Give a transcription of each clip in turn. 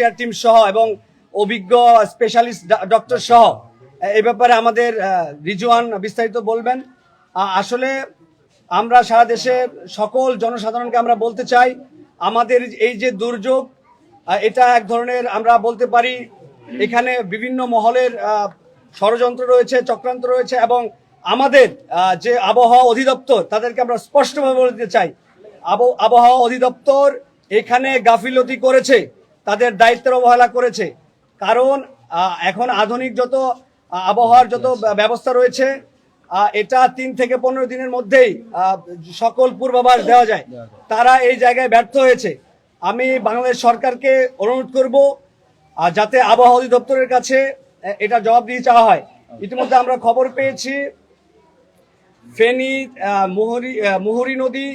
Volunteer team সহ এবং অভিজ্ঞ স্পেশালিস্ট ডক্টর সহ এই ব্যাপারে আমাদের রিজওয়ান বিস্তারিত বলবেন। আসলে আমরা সারা দেশের সকল জনসাধারণকে আমরা বলতে চাই, আমাদের এই যে দুর্যোগ এটা এক ধরনের আমরা বলতে পারি, এখানে বিভিন্ন মহলের ষড়যন্ত্র রয়েছে, চক্রান্ত রয়েছে এবং আমাদের যে আবহাওয়া অধিদপ্তর, তাদেরকে আমরা স্পষ্টভাবে বলতে চাই। আব- আবহাওয়া অধিদপ্তর এখানে গাফিলতি করেছে। তাদের দায়িত্বের অবহেলা করেছে। কারণ এখন আধুনিক যত আবহাওয়ার যত ব্যবস্থা রয়েছে এটা তিন থেকে পনেরো দিনের মধ্যেই সকল পূর্বাভাস দেওয়া যায়। তারা এই জায়গায় ব্যর্থ হয়েছে। আমি বাংলাদেশ সরকারকে অনুরোধ করব যাতে আবহাওয়া অধিদপ্তরের কাছে এটা জবাব দিয়ে চাওয়া হয়। ইতিমধ্যে আমরা খবর পেয়েছি ফেনী মুহুরী মুহুরী নদী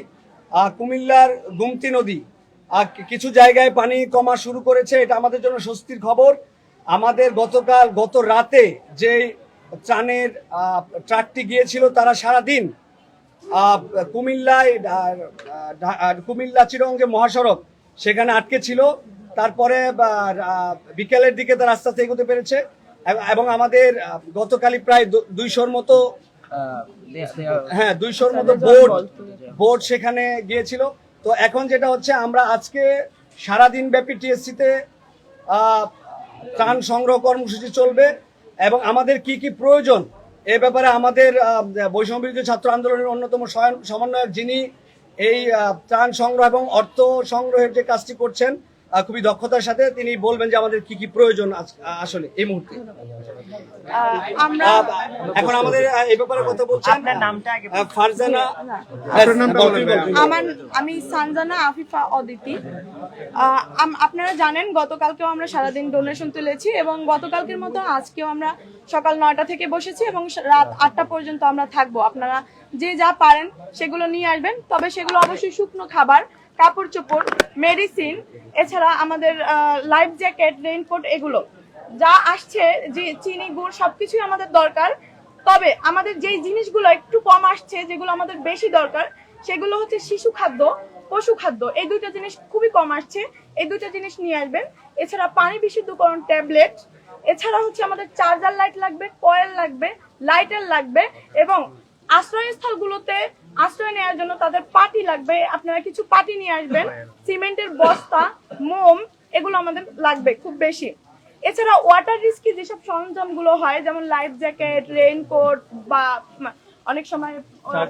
কুমিল্লার গুমতি নদী। কিছু জায়গায় পানি কমা শুরু করেছে এটা আমাদের জন্য স্বস্তির খবর। আমাদের গতকাল গত রাতে যে ত্রাণের ট্রাকটি গিয়েছিল তারা সারা দিন কুমিল্লায় কুমিল্লা চিরঙ্গে মহাসড়ক সেখানে আটকে ছিল। তারপরে বিকেলের দিকে তারা আস্তে আস্তে এগোতে পেরেছে। এবং- আমাদের গতকালই প্রায় দুইশোর মতো হ্যাঁ দুইশোর মতো বোট বোর্ড সেখানে গিয়েছিল। তো এখন যেটা হচ্ছে, আমরা আজকে সারাদিন ব্যাপী টিএসসিতে ত্রাণ সংগ্রহ কর্মসূচি চলবে এবং আমাদের কি কি প্রয়োজন এ ব্যাপারে আমাদের বৈষম্য ছাত্র আন্দোলনের অন্যতম সমন্বয়ক যিনি এই ত্রাণ সংগ্রহ এবং অর্থ সংগ্রহের যে কাজটি করছেন খুবই দক্ষতার সাথে তিনি বলবেন যে আমাদের কি কি প্রয়োজন আসলে এই মুহূর্তে। আমরা এখন আমাদের এই ব্যাপারে কথা বলছেন আপনার নামটা আগে ফারজানা আপনার নামটা বলেন ভাই। আমার আমি সানজানা আফিফা অদিতি। আপনারা জানেন গতকালকেও আমরা সারাদিন ডোনেশন তুলেছি এবং গতকালকের মতো আজকেও আমরা সকাল নয়টা থেকে বসেছি এবং রাত আটটা পর্যন্ত আমরা থাকব। আপনারা যে যা পারেন সেগুলো নিয়ে আসবেন তবে সেগুলো অবশ্যই শুকনো খাবার। কাপড় চোপড় মেডিসিন এছাড়া আমাদের লাইফ জ্যাকেট রেইনকোট এগুলো। যা আসছে, যে চিনি, গুড় সবকিছুই আমাদের দরকার। তবে আমাদের যেই জিনিসগুলো একটু কম আসছে, যেগুলো আমাদের বেশি দরকার, সেগুলো হচ্ছে শিশু খাদ্য, পশু খাদ্য। এই দুইটা জিনিস খুবই কম আসছে। এই দুইটা জিনিস নিয়ে আসবেন। এছাড়া পানি বিশুদ্ধকরণ ট্যাবলেট, এছাড়া হচ্ছে আমাদের চার্জার লাইট লাগবে কয়েল লাগবে লাইটার লাগবে, এবং আশ্রয়স্থলগুলোতে আশ্রয় নেওয়ার জন্য তাদের পাটি লাগবে। আপনারা কিছু পাটি নিয়ে আসবেন। সিমেন্টের বস্তা মোম এগুলো আমাদের লাগবে খুব বেশি। এছাড়া ওয়াটার রিস্কি যেসব সরঞ্জামগুলো হয় যেমন লাইফ জ্যাকেট রেইনকোট বা অনেক সময়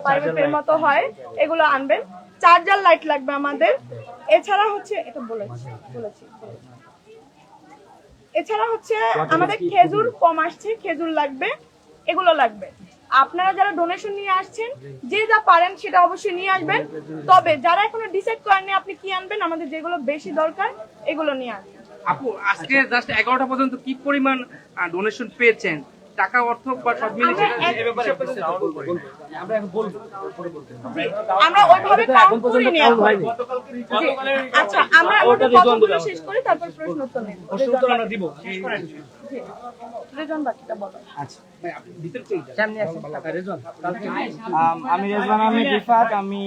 পাইপের মতো হয় এগুলো আনবেন। চার্জার লাইট লাগবে আমাদের। এছাড়া হচ্ছে এটা বলেছি বলেছি বলেছি। এছাড়া হচ্ছে আমাদের খেজুর কম আসছে খেজুর লাগবে এগুলো লাগবে। আপনারা যারা ডোনেশন নিয়ে আসছেন, যে যা পারেন সেটা অবশ্যই নিয়ে আসবেন। তবে যারা এখনও ডিসাইড করেননি আপনি কি আনবেন, আমাদের যেগুলো বেশি দরকার, এগুলো নিয়ে আসবেন। আপু, আজকে জাস্ট এগারোটা পর্যন্ত কি পরিমাণ ডোনেশন পেয়েছেন? টাকা অর্থ বা সব মিলে আমরা বলব ওইভাবে কাউন্ট করিনি এখন। জি, আচ্ছা আমরা আমাদের কথাগুলো শেষ করি? তারপর প্রশ্ন উত্তর নেব প্রশ্ন উত্তর আমরা দিব। রেজন বাকিটা বলো। আচ্ছা ভাই, আপনি ভিতরে চলে যান। সামনে আসেন। রেজওয়ান আমি রেজওয়ান রিফাত আমি